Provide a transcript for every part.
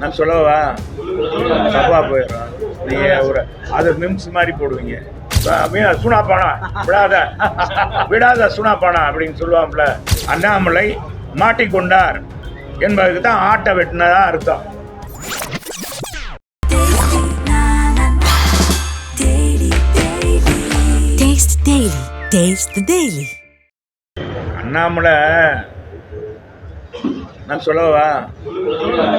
நான் சொல்லவா? தப்பா போயிடும். நீங்க ஒரு அது மிம்ஸ் மாதிரி போடுவீங்க. சுனா பானா விடாத. விடாத சுனா பானா அப்படின்னு சொல்லுவாங்கல்ல அண்ணாமலை மாட்டிக்கொண்டார் என்பதுக்கு தான் ஆட்டை வெட்டினதா அர்த்தம். அண்ணாமலை நான் சொல்லவா?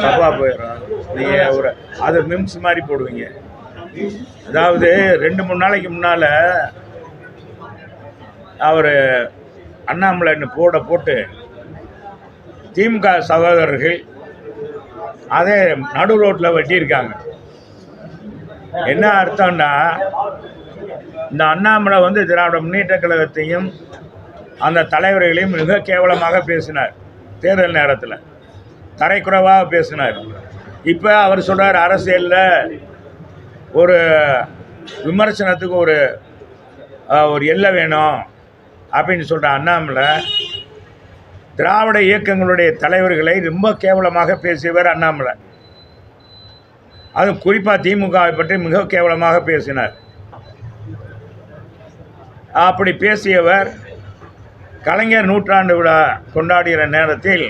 தப்பா போயிடும். நீங்கள் ஒரு அது மிம்ஸ் மாதிரி போடுவீங்க. அதாவது ரெண்டு மூணு நாளைக்கு முன்னால் அவர் அண்ணாமலைன்னு போட போட்டு திமுக சகோதரர்கள் அதே நடு ரோட்டில் வெட்டியிருக்காங்க. என்ன அர்த்தம்னா இந்த அண்ணாமலை வந்து திராவிட முன்னேற்ற கழகத்தையும் அந்த தலைவர்களையும் மிக கேவலமாக பேசினார். தேர்தல் நேரத்தில். தரைக்குறைவாக பேசினார். இப்போ அவர் சொல்கிறார் அரசியலில் ஒரு விமர்சனத்துக்கு ஒரு ஒரு எல்லை வேணும். அப்படின்னு சொல்கிற அண்ணாமலை திராவிட இயக்கங்களுடைய தலைவர்களை ரொம்ப கேவலமாக பேசியவர் அண்ணாமலை. அது குறிப்பாக திமுகவை பற்றி மிக கேவலமாக பேசினார். அப்படி பேசியவர் கலைஞர் நூற்றாண்டு விழா கொண்டாடுகிற நேரத்தில்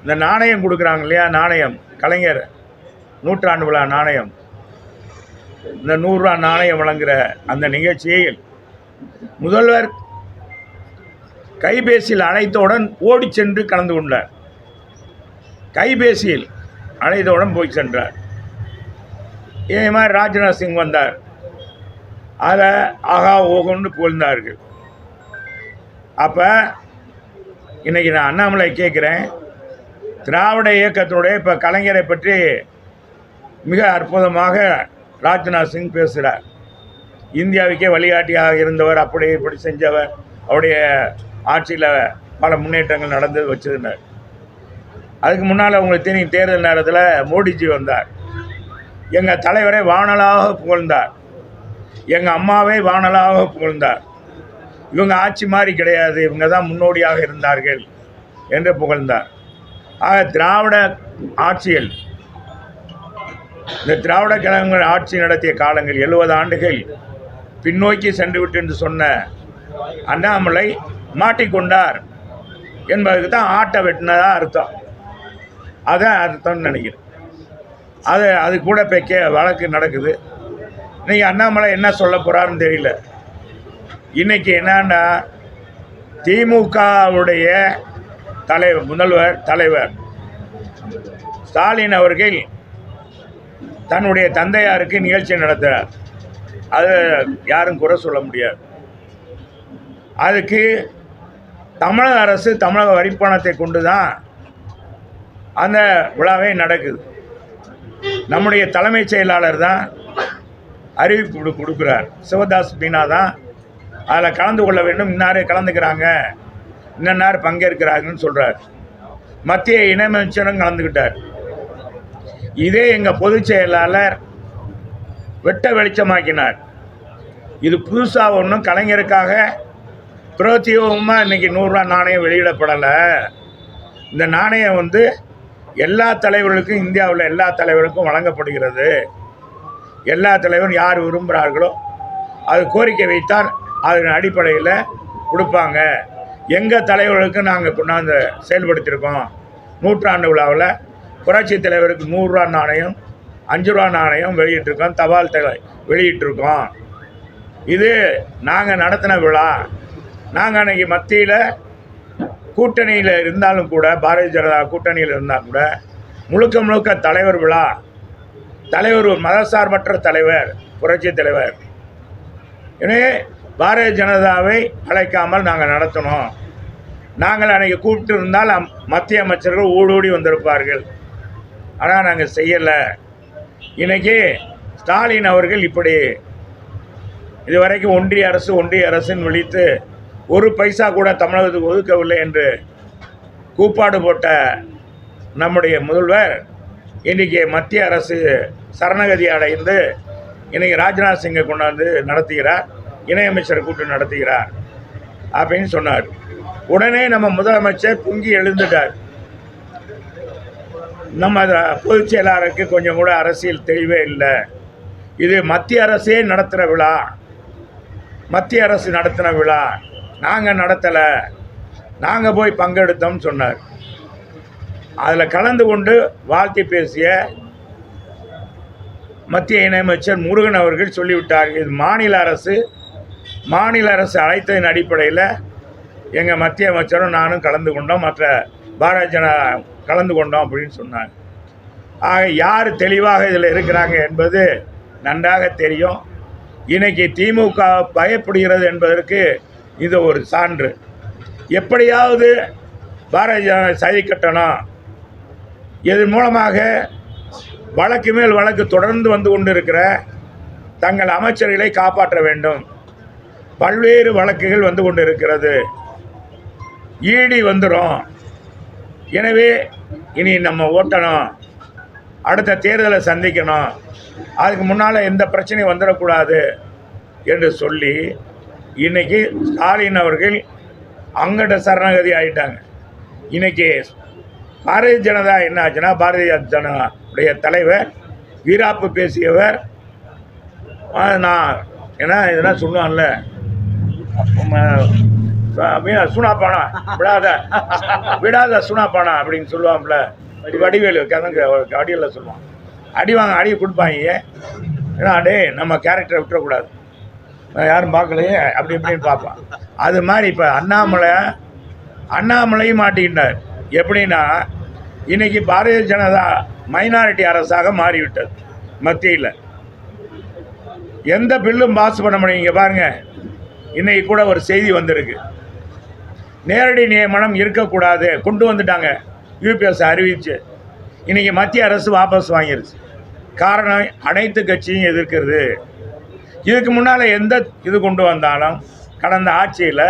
இந்த நாணயம் கொடுக்குறாங்க இல்லையா? நாணயம். கலைஞர் நூற்றாண்டு விழா நாணயம். இந்த நூறுரூவா நாணயம் வழங்குகிற அந்த நிகழ்ச்சியில் முதல்வர் கைபேசியில் அழைத்தவுடன் ஓடி சென்று கலந்து கொண்டார். கைபேசியில் அழைத்தவுடன் போய் சென்றார். இதே மாதிரி ராஜ்நாத் சிங் வந்தார். அதை ஆகா ஓகோன்னு புகழ்ந்தார்கள். அப்போ இன்றைக்கி நான் அண்ணாமலை கேட்குறேன். திராவிட இயக்கத்தினுடைய இப்போ கலைஞரை பற்றி மிக அற்புதமாக ராஜ்நாத் சிங் பேசுகிறார் இந்தியாவுக்கே வழிகாட்டியாக இருந்தவர் அப்படி இப்படி செஞ்சவர் அவருடைய ஆட்சியில் பல முன்னேற்றங்கள் நடந்து வச்சிருந்தார். அதுக்கு முன்னால் உங்களுக்கு தெரியும் தேர்தல் நேரத்தில் மோடிஜி வந்தார். எங்கள் தலைவரை வானலாக புகழ்ந்தார். எங்கள் அம்மாவை வானலாக புகழ்ந்தார். இவங்க ஆட்சி மாதிரி கிடையாது இவங்க தான் முன்னோடியாக இருந்தார்கள் என்று புகழ்ந்தார். ஆக திராவிட ஆட்சியில் இந்த திராவிட கழகங்கள் ஆட்சி நடத்திய காலங்கள் எழுபது ஆண்டுகள் பின்னோக்கி சென்றுவிட்டு என்று சொன்ன அண்ணாமலை மாட்டிக்கொண்டார் என்பதுக்கு தான் ஆட்டை வெட்டினதாக அர்த்தம். அதான் அர்த்தம்னு நினைக்கிறேன். அது அது கூட இப்போ கே வழக்கு நடக்குது. இன்றைக்கி அண்ணாமலை என்ன சொல்ல போகிறாருன்னு தெரியல. இன்றைக்கி என்னன்னா திமுகவுடைய தலைவர் முதல்வர் தலைவர் ஸ்டாலின் அவர்கள் தன்னுடைய தந்தையாருக்கு நிகழ்ச்சி நடத்துகிறார் அது யாரும் குறை சொல்ல முடியாது. அதுக்கு தமிழக அரசு தமிழக வரிப்பணத்தை கொண்டு தான் அந்த விழாவே நடக்குது. நம்முடைய தலைமைச் செயலாளர் தான் அறிவிப்பு கொடுக்குறார். சிவதாஸ் மீனா தான் அதில் கலந்து கொள்ள வேண்டும். இன்னாரே கலந்துக்கிறாங்க. இன்னன்னார் பங்கேற்கிறாங்கன்னு சொல்கிறார் மத்திய இணையமைச்சரும் கலந்துக்கிட்டார் இதே எங்கள் பொதுச் செயலாளர் வெட்ட வெளிச்சமாக்கினார். இது புதுசாக ஒன்றும் கலைஞருக்காக பிரத்யோகமாக இன்னைக்கு நூறுரூவா நாணயம் வெளியிடப்படலை. இந்த நாணயம் வந்து எல்லா தலைவர்களுக்கும் இந்தியாவில் எல்லா தலைவருக்கும் வழங்கப்படுகிறது. எல்லா தலைவரும் யார் விரும்புகிறார்களோ அது கோரிக்கை வைத்தால் அதன் அடிப்படையில் கொடுப்பாங்க. எங்கள் தலைவர்களுக்கு நாங்கள் கொண்டாந்து செயல்படுத்தியிருக்கோம் நூற்றாண்டு விழாவில் புரட்சி தலைவருக்கு நூறுரூவா நாணயம் அஞ்சு ரூபா நாணயம் வெளியிட்டிருக்கோம். தபால் தலை வெளியிட்டிருக்கோம். இது நாங்கள் நடத்தின விழா. நாங்கள் அன்றைக்கி மத்தியில் கூட்டணியில் இருந்தாலும் கூட பாரதிய ஜனதா கூட்டணியில் இருந்தால் கூட முழுக்க முழுக்க தலைவர் விழா. தலைவர் மதசார்பற்ற தலைவர் புரட்சி தலைவர். எனவே பாரதிய ஜனதாவை அழைக்காமல் நாங்கள் நடத்தினோம் நாங்கள் அன்றைக்கி கூப்பிட்டு இருந்தால் அம்- மத்திய அமைச்சர்கள் ஊடோடி வந்திருப்பார்கள். ஆனால் நாங்கள் செய்யலை. இன்னைக்கு ஸ்டாலின் அவர்கள் இப்படி இதுவரைக்கும் ஒன்றிய அரசு ஒன்றிய அரசுன்னு விழித்து ஒரு பைசா கூட தமிழகத்துக்கு ஒதுக்கவில்லை என்று கூப்பாடு போட்ட நம்முடைய முதல்வர் இன்றைக்கி மத்திய அரசு சரணகதி அடைந்து இன்றைக்கி ராஜ்நாத் சிங்கை கொண்டாந்து நடத்துகிறார். இணையமைச்சர் கூட்டம் நடத்துகிறார் அப்படின்னு சொன்னார். உடனே நம்ம முதலமைச்சர் பொங்கி எழுந்துட்டார். நம்ம பொதுச் செயலாளருக்கு கொஞ்சம் கூட அரசியல் தெளிவே இல்லை. இது மத்திய அரசே நடத்துகிற விழா. மத்திய அரசு நடத்தின விழா. நாங்கள் நடத்தலை. நாங்கள் போய் பங்கெடுத்தோம்னு சொன்னார். அதில் கலந்து கொண்டு வாழ்த்தி பேசிய மத்திய இணையமைச்சர் முருகன் அவர்கள் சொல்லிவிட்டார். இது மாநில அரசு மாநில அரசு அழைத்ததின் அடிப்படையில் எங்கள் மத்திய அமைச்சரும் நானும் கலந்து கொண்டோம். மற்ற பாரதிய ஜனதா கலந்து கொண்டோம் அப்படின்னு சொன்னாங்க. ஆக யார் தெளிவாக இதில் இருக்கிறாங்க என்பது நன்றாக தெரியும். இன்றைக்கி திமுக பயப்படுகிறது என்பதற்கு இது ஒரு சான்று. எப்படியாவது பாரதிய ஜனதா சதி கட்டணும் இதன் மூலமாக வழக்கு மேல் வழக்கு தொடர்ந்து வந்து கொண்டிருக்கிற தங்கள் அமைச்சர்களை காப்பாற்ற வேண்டும். பல்வேறு வழக்குகள் வந்து கொண்டிருக்கிறது. ஈடி வந்துடும் எனவே இனி நம்ம ஓட்டணும். அடுத்த தேர்தலை சந்திக்கணும். அதுக்கு முன்னால் எந்த பிரச்சனையும் வந்துடக்கூடாது என்று சொல்லி இன்னைக்கு ஸ்டாலின் அவர்கள் அங்கட சரணகதி ஆயிட்டாங்க. இன்னைக்கு பாரதிய ஜனதா என்ன ஆச்சுன்னா பாரதிய ஜனதாவுடைய தலைவர் வீராப்பு பேசியவர் ஆ, நான் ஏன்னா இதெல்லாம் சொல்லுவான்ல சுனாப்பானா விடாத. விடாத சுனாப்பானா அப்படின்னு சொல்லுவான்ல வடிவேலு கதங்க அடியில் சொல்லுவான். அடி வாங்க அடி கொடுப்பாங்க. ஏன்னா அடே நம்ம கேரக்டரை விட்டுறக்கூடாது. யாரும் பார்க்கலையே அப்படி இப்படின்னு பார்ப்பான். அது மாதிரி இப்போ அண்ணாமலை அண்ணாமலையும் மாட்டிக்கிட்டார். எப்படின்னா இன்னைக்கு பாரதிய ஜனதா மைனாரிட்டி அரசாக மாறிவிட்டது மத்தியில். எந்த பில்லும் பாஸ் பண்ண முடியும் இங்கே பாருங்கள் இன்றைக்கி கூட ஒரு செய்தி வந்திருக்கு. நேரடி நியமனம் இருக்கக்கூடாது. கொண்டு வந்துட்டாங்க. யூபிஎஸ் அறிவிச்சு. இன்றைக்கி மத்திய அரசு வாபஸ் வாங்கிருச்சு. காரணம் அனைத்து கட்சியும் எதிர்க்கிறது. இதுக்கு முன்னால் எந்த இது கொண்டு வந்தாலும் கடந்த ஆட்சியில்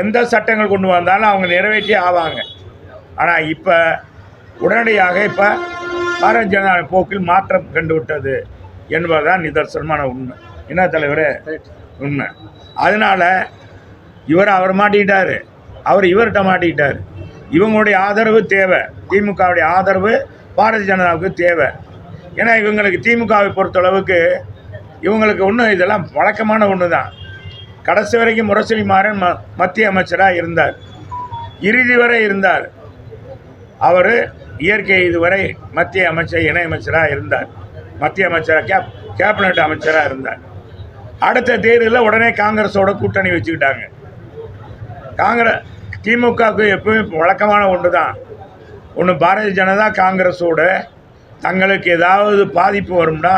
எந்த சட்டங்கள் கொண்டு வந்தாலும் அவங்க நிறைவேற்றி ஆவாங்க. ஆனால் இப்போ உடனடியாக இப்போ பாரதிய ஜனதா போக்கில் மாற்றம் கண்டு விட்டது என்பதுதான் நிதர்சனமான உண்மை. என்ன தலைவரே? உண்மை. அதனால் இவர் அவர் மாட்டிக்கிட்டார். அவர் இவர்கிட்ட மாட்டிக்கிட்டார். இவங்களுடைய ஆதரவு தேவை. திமுகவுடைய ஆதரவு பாரதிய ஜனதாவுக்கு தேவை. ஏன்னா இவங்களுக்கு திமுகவை பொறுத்தளவுக்கு இவங்களுக்கு ஒன்றும் இதெல்லாம் வழக்கமான ஒன்று தான் கடைசி வரைக்கும் முரசொலி மாறன் ம மத்திய அமைச்சராக இருந்தார். இறுதி வரை இருந்தார். அவர் இயற்கை இதுவரை மத்திய அமைச்சர் இணையமைச்சராக இருந்தார். மத்திய அமைச்சராக கேப் கேபினட் அமைச்சராக இருந்தார். அடுத்த தேர்தலில் உடனே காங்கிரஸோட கூட்டணி வச்சுக்கிட்டாங்க காங்கிரஸ் திமுகவுக்கு எப்பவுமே வழக்கமான ஒன்று தான் ஒன்று பாரதிய ஜனதா காங்கிரஸோட தங்களுக்கு ஏதாவது பாதிப்பு வரும்னா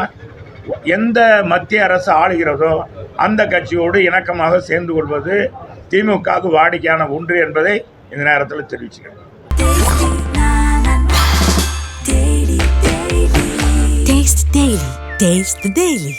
எந்த மத்திய அரசு ஆளுகிறதோ அந்த கட்சியோடு இணக்கமாக சேர்ந்து கொள்வது திமுகவுக்கு வாடிக்கையான ஒன்று என்பதை இந்த நேரத்தில் தெரிவிச்சுக்கிறேன் Taste. Taste the Daily.